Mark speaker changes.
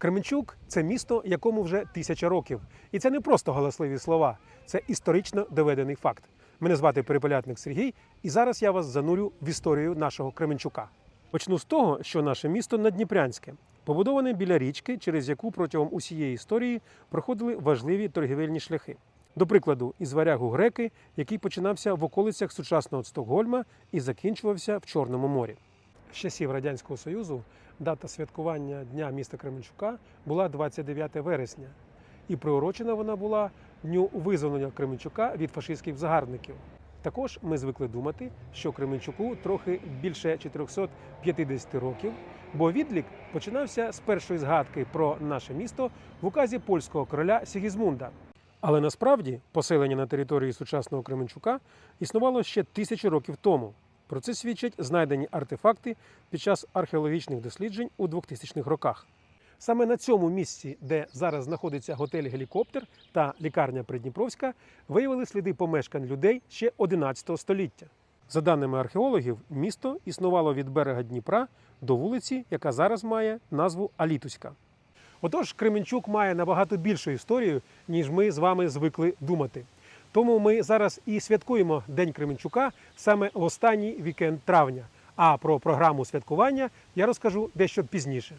Speaker 1: Кременчук це місто, якому вже тисяча років. І це не просто галасливі слова, це історично доведений факт. Мене звати Перепелятник Сергій, і зараз я вас занурю в історію нашого Кременчука. Почну з того, що наше місто Надніпрянське, побудоване біля річки, через яку протягом усієї історії проходили важливі торгівельні шляхи. До прикладу, із варягу греки, який починався в околицях сучасного Стокгольма і закінчувався в Чорному морі. З часів Радянського Союзу дата святкування Дня міста Кременчука була 29 вересня, і приурочена вона була дню визволення Кременчука від фашистських загарбників. Також ми звикли думати, що Кременчуку трохи більше 450 років, бо відлік починався з першої згадки про наше місто в указі польського короля Сігізмунда. Але насправді поселення на території сучасного Кременчука існувало ще тисячі років тому. Про це свідчать знайдені артефакти під час археологічних досліджень у 2000-х роках. Саме на цьому місці, де зараз знаходиться готель Гелікоптер та лікарня Придніпровська, виявили сліди помешкань людей ще 11 століття. За даними археологів, місто існувало від берега Дніпра до вулиці, яка зараз має назву Алітуська. Отож, Кременчук має набагато більшу історію, ніж ми з вами звикли думати. Тому ми зараз і святкуємо День Кременчука саме в останній вікенд травня. А про програму святкування я розкажу дещо пізніше.